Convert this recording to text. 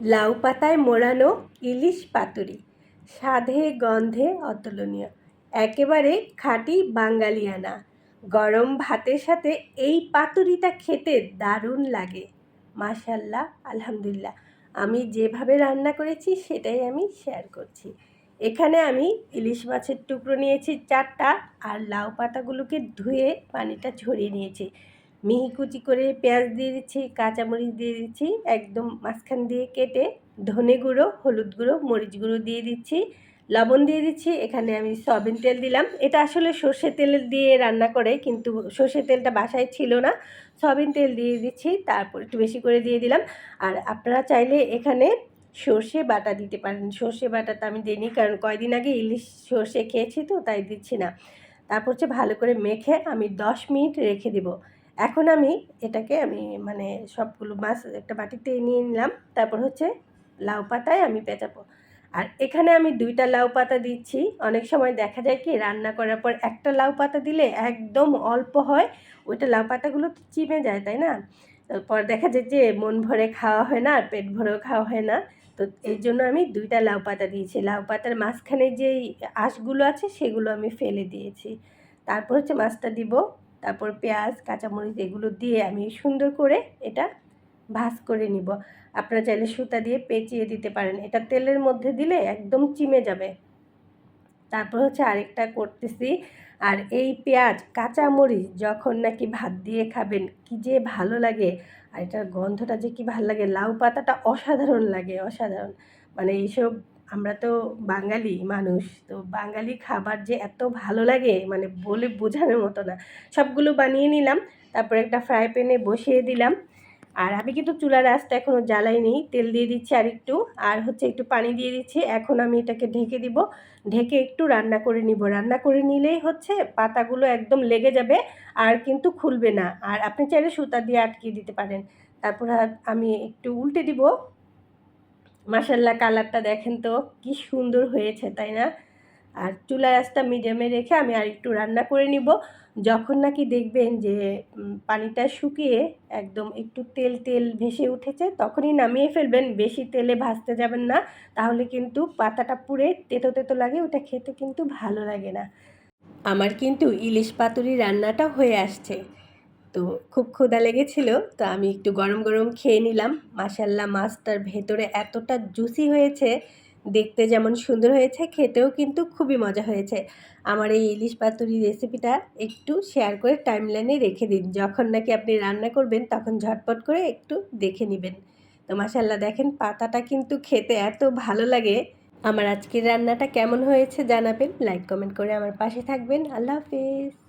লাউ পাতায় মোড়ানো ইলিশ পাতুরি, স্বাদে গন্ধে অতুলনীয়। একেবারে খাঁটি বাঙালিয়ানা। গরম ভাতের সাথে এই পাতুরিটা খেতে দারুণ লাগে। মাশাল্লাহ আলহামদুলিল্লাহ। আমি যেভাবে রান্না করেছি, সেটাই আমি শেয়ার করছি। এখানে আমি ইলিশ মাছের টুকরো নিয়েছি, চারটা, আর লাউ পাতাগুলোকে ধুয়ে পানিটা ঝরিয়ে নিয়েছি। মিহি কুচি করে পেঁয়াজ দিয়ে দিচ্ছি, কাঁচামরিচ দিয়ে দিচ্ছি, একদম মাঝখান দিয়ে কেটে ধনে গুঁড়ো, হলুদ গুঁড়ো, মরিচ গুঁড়ো দিয়ে দিচ্ছি, লবণ দিয়ে দিচ্ছি, এখানে আমি সয়াবিন তেল দিলাম। এটা আসলে সর্ষে তেল দিয়ে রান্না করে, কিন্তু সর্ষে তেলটা বাসায় ছিল না। সয়াবিন তেল দিয়ে দিচ্ছি, তারপর একটু বেশি করে দিয়ে দিলাম। আর আপনারা চাইলে এখানে সর্ষে বাটা দিতে পারেন। সর্ষে বাটাটা আমি দিইনি, কারণ কয়দিন আগে ইলিশ সর্ষে খেয়েছি তো, তাই দিচ্ছি না। তারপর হচ্ছে ভালো করে মেখে আমি দশ মিনিট রেখে দেবো। এখন আমি এটাকে আমি মানে সবগুলো মাছ একটা বাটিতে নিয়ে নিলাম। তারপর হচ্ছে লাউ পাতায় আমি পেঁচাবো। আর এখানে আমি দুইটা লাউ পাতা দিচ্ছি। অনেক সময় দেখা যায় কি, রান্না করার পর একটা লাউ পাতা দিলে একদম অল্প হয়। ওইটা লাউ পাতাগুলো তো চিমে যায়, তাই না? পর দেখা যায় যে মন ভরে খাওয়া হয় না, আর পেট ভরেও খাওয়া হয় না। তো এই জন্য আমি দুইটা লাউ পাতা দিয়েছি। লাউ পাতার মাঝখানে যেই আঁশগুলো আছে, সেগুলো আমি ফেলে দিয়েছি। তারপর হচ্ছে মাছটা দিব। তারপর পেঁয়াজ, কাঁচামরিচ এগুলো দিয়ে আমি সুন্দর করে এটা ভাজ করে নিব। আপনারা চাইলে সুতা দিয়ে পেঁচিয়ে দিতে পারেন। এটা তেলের মধ্যে দিলে একদম চিমে যাবে। তারপর হচ্ছে আরেকটা করতেছি। আর এই পেঁয়াজ, কাঁচামরিচ যখন নাকি ভাত দিয়ে খাবেন, কি যে ভালো লাগে। আর এটার গন্ধটা যে কি ভালো লাগে, লাউ পাতাটা অসাধারণ লাগে, অসাধারণ। মানে এইসব আমরা তো বাঙালি মানুষ, তো বাঙালি খাবার যে এত ভালো লাগে মানে বলে বোঝানোর মতো না। সবগুলো বানিয়ে নিলাম, তারপর একটা ফ্রাই প্যানে বসিয়ে দিলাম। আর আমি কিন্তু চুলার আঁচটা এখনও জ্বালাইনি, তেল দিয়ে দিচ্ছি আর একটু আর হচ্ছে একটু পানি দিয়ে দিচ্ছি। এখন আমি এটাকে ঢেকে দিব। ঢেকে একটু রান্না করে নিব। রান্না করে নিলেই হচ্ছে পাতাগুলো একদম লেগে যাবে, আর কিন্তু খুলবে না। আর আপনি চাইলে সুতা দিয়ে আটকিয়ে দিতে পারেন। তারপর আমি একটু উল্টে দিব। মাসাল্লা কালারটা দেখেন তো, কি সুন্দর হয়েছে, তাই না? আর চুলা আঁচটা মিডিয়ামে রেখে আমি আর একটু রান্না করে নিব। যখন নাকি দেখবেন যে পানিটা শুকিয়ে একদম একটু তেল তেল ভেসে উঠেছে, তখনই নামিয়ে ফেলবেন, বেশি তেলে ভাজতে যাবেন না। তাহলে কিন্তু পাতাটা পুড়ে তেতো তেতো লাগে, ওটা খেতে কিন্তু ভালো লাগে না। আমার কিন্তু ইলিশ পাতুরি রান্নাটা হয়ে আসছে। তো খুব ক্ষুধা লেগেছিল, তো আমি একটু গরম গরম খেয়ে নিলাম। মাসাল্লাহ মাছটার ভেতরে এতটা জুসি হয়েছে, দেখতে যেমন সুন্দর হয়েছে, খেতেও কিন্তু খুবই মজা হয়েছে। আমার এই ইলিশ পাতুরি রেসিপিটা একটু শেয়ার করে টাইমলাইনে রেখে দিন। যখন নাকি আপনি রান্না করবেন, তখন ঝটপট করে একটু দেখে নেবেন। তো মাসাল্লাহ দেখেন পাতাটা কিন্তু খেতে এত ভালো লাগে। আমার আজকের রান্নাটা কেমন হয়েছে জানাবেন লাইক কমেন্ট করে আমার পাশে থাকবেন। আল্লাহ হাফিজ।